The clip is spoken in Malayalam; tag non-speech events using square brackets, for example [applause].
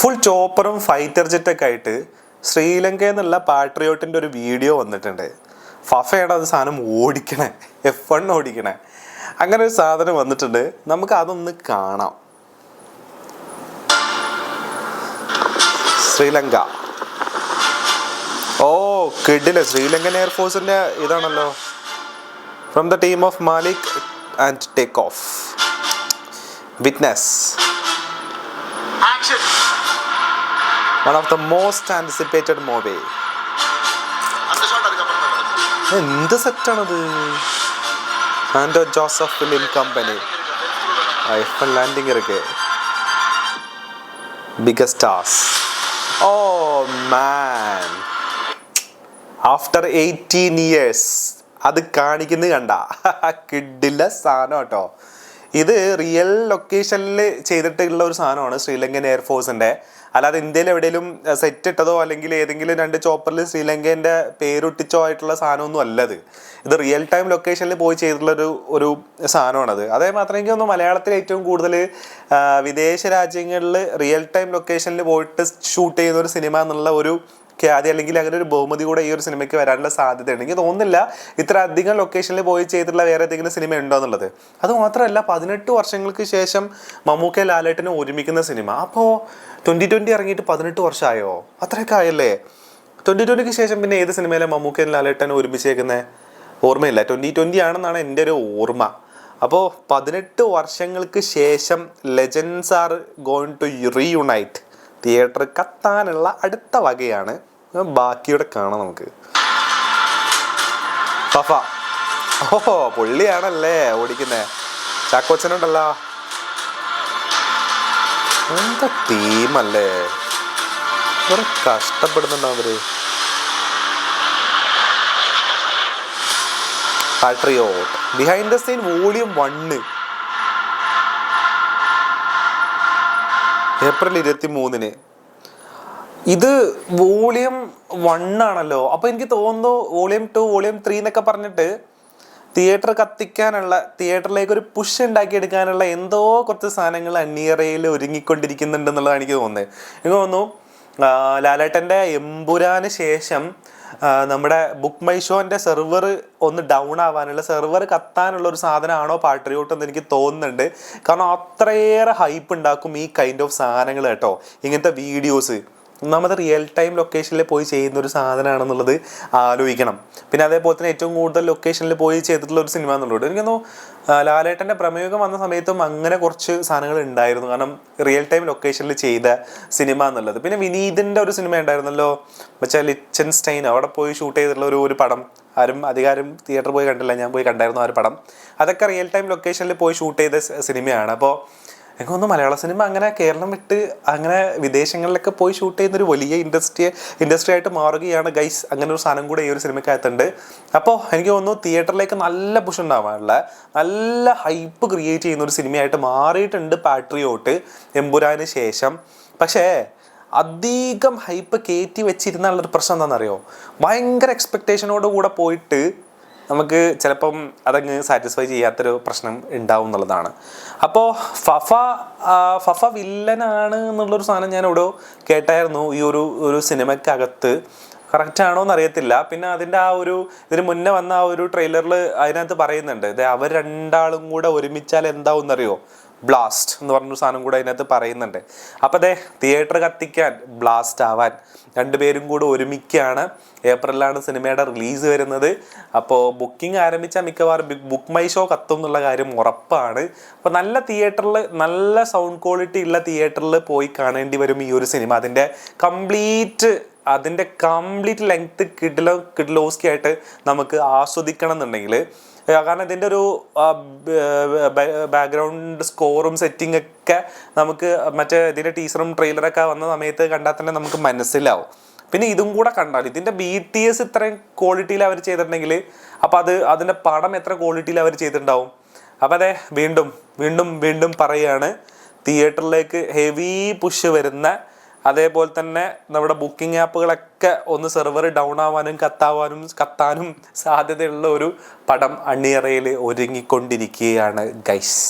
ഫുൾ ചോപ്പറും ഫൈറ്റർ ജെറ്റൊക്കെ ആയിട്ട് ശ്രീലങ്ക എന്നുള്ള പാട്രിയോട്ടിന്റെ ഒരു വീഡിയോ വന്നിട്ടുണ്ട്. ഫഫയാണ് അത് സാധനം ഓടിക്കണേ. F one ഓടിക്കണേ. അങ്ങനെ ഒരു സാധനം വന്നിട്ടുണ്ട്. നമുക്ക് അതൊന്ന് കാണാം. ശ്രീലങ്ക. ഓ കിഡിൽ. ശ്രീലങ്കൻ എയർഫോഴ്സിന്റെ ഇതാണല്ലോ. From the team of Malik and take off witness! One of the most anticipated movie എന്ത് സെറ്റാണത്? Anto Joseph film company. ഐഫൺ landing ഇറക്കെ. Biggest stars oh man after eighteen years അത് കാണിക്കുന്നത് കണ്ട. [laughs] കിഡില്ല സാധനം കേട്ടോ. ഇത് റിയൽ ലൊക്കേഷനിൽ ചെയ്തിട്ടുള്ള ഒരു സാധനമാണ് ശ്രീലങ്കൻ എയർഫോഴ്സിന്റെ അല്ലാതെ ഇന്ത്യയിൽ എവിടെയെങ്കിലും സെറ്റ് ഇട്ടതോ അല്ലെങ്കിൽ ഏതെങ്കിലും രണ്ട് ചോപ്പറിൽ ശ്രീലങ്കന്റെ പേരൊട്ടിച്ചോ ആയിട്ടുള്ള സാധനമൊന്നും അല്ലത്. ഇത് റിയൽ ടൈം ലൊക്കേഷനിൽ പോയി ചെയ്തിട്ടുള്ള ഒരു ഒരു സാധനമാണത്. അതേ മാത്രം എനിക്ക് തോന്നുന്നു മലയാളത്തിൽ ഏറ്റവും കൂടുതൽ വിദേശ രാജ്യങ്ങളിൽ റിയൽ ടൈം ലൊക്കേഷനിൽ പോയിട്ട് ഷൂട്ട് ചെയ്യുന്ന ഒരു സിനിമ എന്നുള്ള ഒരു ഖ്യാതി അല്ലെങ്കിൽ അങ്ങനെ ഒരു ബഹുമതി കൂടെ ഈ ഒരു സിനിമയ്ക്ക് വരാനുള്ള സാധ്യതയുണ്ട്. എനിക്ക് തോന്നുന്നില്ല ഇത്ര അധികം ലൊക്കേഷനിൽ പോയി ചെയ്തിട്ടുള്ള വേറെ ഏതെങ്കിലും സിനിമ ഉണ്ടോ എന്നുള്ളത്. അത് മാത്രമല്ല പതിനെട്ട് വർഷങ്ങൾക്ക് ശേഷം മമ്മൂക്ക ലാലേട്ടനെ ഒരുമിക്കുന്ന സിനിമ. അപ്പോൾ ട്വന്റി ട്വന്റി ഇറങ്ങിയിട്ട് പതിനെട്ട് വർഷമായോ? അത്രയൊക്കെ ആയല്ലേ? ട്വന്റി ട്വന്റിക്ക് ശേഷം പിന്നെ ഏത് സിനിമയിലെ മമ്മൂക്കയും ലാലേട്ടനെ ഒരുമിച്ചേക്കുന്നത് ഓർമ്മയില്ല. ട്വന്റി ട്വന്റി ആണെന്നാണ് എന്റെ ഒരു ഓർമ്മ. അപ്പോൾ പതിനെട്ട് വർഷങ്ങൾക്ക് ശേഷം legends are going to reunite theatre കത്താനുള്ള അടുത്ത വകയാണ് ബാക്കിയുടെ കാണാം നമുക്ക്. ഫഫ. ഓഹോ പുള്ളിയാണല്ലേ ഓടിക്കുന്നേ. ചാക്കോച്ചനുണ്ടല്ലോ. എന്താ ടീമല്ലേ? കുറെ കഷ്ടപ്പെടുന്നുണ്ടോ അവർ? Patriot behind the scene volume one April ഇരുപത്തി മൂന്നിന് ഇത് വോളിയം വൺ ആണല്ലോ അപ്പൊ എനിക്ക് തോന്നുന്നു വോളിയം ടു വോളിയം ത്രീ എന്നൊക്കെ പറഞ്ഞിട്ട് തിയേറ്റർ കത്തിക്കാനുള്ള തിയേറ്ററിലേക്ക് ഒരു പുഷ് ഉണ്ടാക്കിയെടുക്കാനുള്ള എന്തോ കുറച്ച് സാധനങ്ങൾ അണിയറയിൽ ഒരുങ്ങിക്കൊണ്ടിരിക്കുന്നുണ്ടെന്നുള്ളതാണ് എനിക്ക് തോന്നുന്നത്. എനിക്ക് തോന്നുന്നു ലാലേട്ടന്റെ എമ്പുരാന് ശേഷം നമ്മുടെ ബുക്ക് മൈ ഷോന്റെ സെർവർ ഒന്ന് ഡൗൺ ആവാനുള്ള സെർവർ കത്താനുള്ള ഒരു സാധനമാണോ പാട്രിയോട്ട് എന്ന് എനിക്ക് തോന്നുന്നുണ്ട്. കാരണം അത്രയേറെ ഹൈപ്പ് ഉണ്ടാക്കും ഈ കൈൻഡ് ഓഫ് സാധനങ്ങൾ കേട്ടോ ഇങ്ങനത്തെ വീഡിയോസ് ഒന്നാമത് റിയൽ ടൈം ലൊക്കേഷനിൽ പോയി ചെയ്യുന്ന ഒരു സാധനമാണെന്നുള്ളത് ആലോചിക്കണം. പിന്നെ അതേപോലെ തന്നെ ഏറ്റവും കൂടുതൽ ലൊക്കേഷനിൽ പോയി ചെയ്തിട്ടുള്ള ഒരു സിനിമ എന്നുള്ളത് എനിക്ക് തോന്നുന്നു ലാലേട്ടന്റെ പ്രമേയം വന്ന സമയത്തും അങ്ങനെ കുറച്ച് സാധനങ്ങൾ ഉണ്ടായിരുന്നു. കാരണം റിയൽ ടൈം ലൊക്കേഷനിൽ ചെയ്ത സിനിമ എന്നുള്ളത്. പിന്നെ വിനീതിന്റെ ഒരു സിനിമ ഉണ്ടായിരുന്നല്ലോ വെച്ചാൽ ലിച്ചൻ സ്റ്റൈൻ അവിടെ പോയി ഷൂട്ട് ചെയ്തിട്ടുള്ള ഒരു ഒരു പടം. ആരും അധികാരം തിയേറ്ററിൽ പോയി കണ്ടില്ല ഞാൻ പോയി കണ്ടായിരുന്നു ആ ഒരു പടം. അതൊക്കെ റിയൽ ടൈം ലൊക്കേഷനിൽ പോയി ഷൂട്ട് ചെയ്ത സിനിമയാണ് അപ്പോൾ എനിക്ക് തോന്നുന്നു മലയാള സിനിമ അങ്ങനെ കേരളം വിട്ട് അങ്ങനെ വിദേശങ്ങളിലൊക്കെ പോയി ഷൂട്ട് ചെയ്യുന്ന ഒരു വലിയ ഇൻഡസ്ട്രി ഇൻഡസ്ട്രി ആയിട്ട് മാറുകയാണ് ഗൈസ് അങ്ങനെ ഒരു സാധനം കൂടെ ഈ ഒരു സിനിമക്കകത്തുണ്ട്. അപ്പോൾ എനിക്ക് തോന്നുന്നു തിയേറ്ററിലേക്ക് നല്ല പുഷ് ഉണ്ടാവാനുള്ള നല്ല ഹൈപ്പ് ക്രിയേറ്റ് ചെയ്യുന്ന ഒരു സിനിമയായിട്ട് മാറിയിട്ടുണ്ട് പാട്രിയോട്ട് എമ്പുരാന് ശേഷം. പക്ഷേ അധികം ഹൈപ്പ് കയറ്റി വെച്ചിരുന്നുള്ള പ്രശ്നം എന്താണെന്നറിയോ? ഭയങ്കര എക്സ്പെക്റ്റേഷനോട് കൂടെ പോയിട്ട് നമുക്ക് ചിലപ്പം അതങ്ങ് സാറ്റിസ്ഫൈ ചെയ്യാത്തൊരു പ്രശ്നം ഉണ്ടാവും എന്നുള്ളതാണ്. അപ്പോൾ ഫഫ ഫഫ വില്ലനാണ് എന്നുള്ളൊരു സാധനം ഞാൻ ഇവിടെ കേട്ടായിരുന്നു ഈ ഒരു ഒരു സിനിമക്കകത്ത് കറക്റ്റ് ആണോ എന്ന് അറിയത്തില്ല. പിന്നെ അതിന്റെ ആ ഒരു ഇതിന് മുന്നേ വന്ന ആ ഒരു ട്രെയിലറിൽ അതിനകത്ത് പറയുന്നുണ്ട്. അവർ രണ്ടാളും കൂടെ ഒരുമിച്ചാൽ എന്താവും എന്നറിയോ ബ്ലാസ്റ്റ് എന്ന് പറഞ്ഞൊരു സാധനം കൂടെ അതിനകത്ത് പറയുന്നുണ്ട്. അപ്പോൾ അതെ തിയേറ്റർ കത്തിക്കാൻ ബ്ലാസ്റ്റ് ആവാൻ രണ്ടുപേരും കൂടെ ഒരുമിക്കുകയാണ് ഏപ്രിലാണ് സിനിമയുടെ റിലീസ് വരുന്നത്. അപ്പോൾ ബുക്കിംഗ് ആരംഭിച്ചാൽ മിക്കവാറും ബുക്ക് മൈ ഷോ കത്തും എന്നുള്ള കാര്യം ഉറപ്പാണ്. അപ്പോൾ നല്ല തിയേറ്ററിൽ നല്ല സൗണ്ട് ക്വാളിറ്റി ഉള്ള തിയേറ്ററിൽ പോയി കാണേണ്ടി വരും ഈ ഒരു സിനിമ. അതിന്റെ കംപ്ലീറ്റ് അതിന്റെ കംപ്ലീറ്റ് ലെങ്ത് കിഡ്ലോ കിഡ്ലോസ്കി ആയിട്ട് നമുക്ക് ആസ്വദിക്കണം എന്നുണ്ടെങ്കിൽ കാരണം ഇതിന്റെ ഒരു ബാക്ക്ഗ്രൗണ്ട് സ്കോറും സെറ്റിംഗ് ഒക്കെ നമുക്ക് മറ്റേ ഇതിന്റെ ടീച്ചറും ട്രെയിലറൊക്കെ വന്ന സമയത്ത് കണ്ടാൽ തന്നെ നമുക്ക് മനസ്സിലാവും. പിന്നെ ഇതും കൂടെ കണ്ടാൽ ഇതിന്റെ ബി ടി എസ് ഇത്രയും ക്വാളിറ്റിയിൽ അവർ ചെയ്തിട്ടുണ്ടെങ്കിൽ അപ്പോൾ അത് അതിന്റെ പടം എത്ര ക്വാളിറ്റിയിൽ അവർ ചെയ്തിട്ടുണ്ടാവും? അപ്പോൾ അതെ വീണ്ടും വീണ്ടും വീണ്ടും പറയുകയാണ്. തിയേറ്ററിലേക്ക് ഹെവി പുഷ് വരുന്ന അതേപോലെ തന്നെ നമ്മുടെ ബുക്കിംഗ് ആപ്പുകളൊക്കെ ഒന്ന് സെർവർ ഡൗൺ ആവാനും കത്താവാനും കത്താനും സാധ്യതയുള്ള ഒരു പടം അണിയറയിൽ ഒരുങ്ങിക്കൊണ്ടിരിക്കുകയാണ് ഗൈസ്.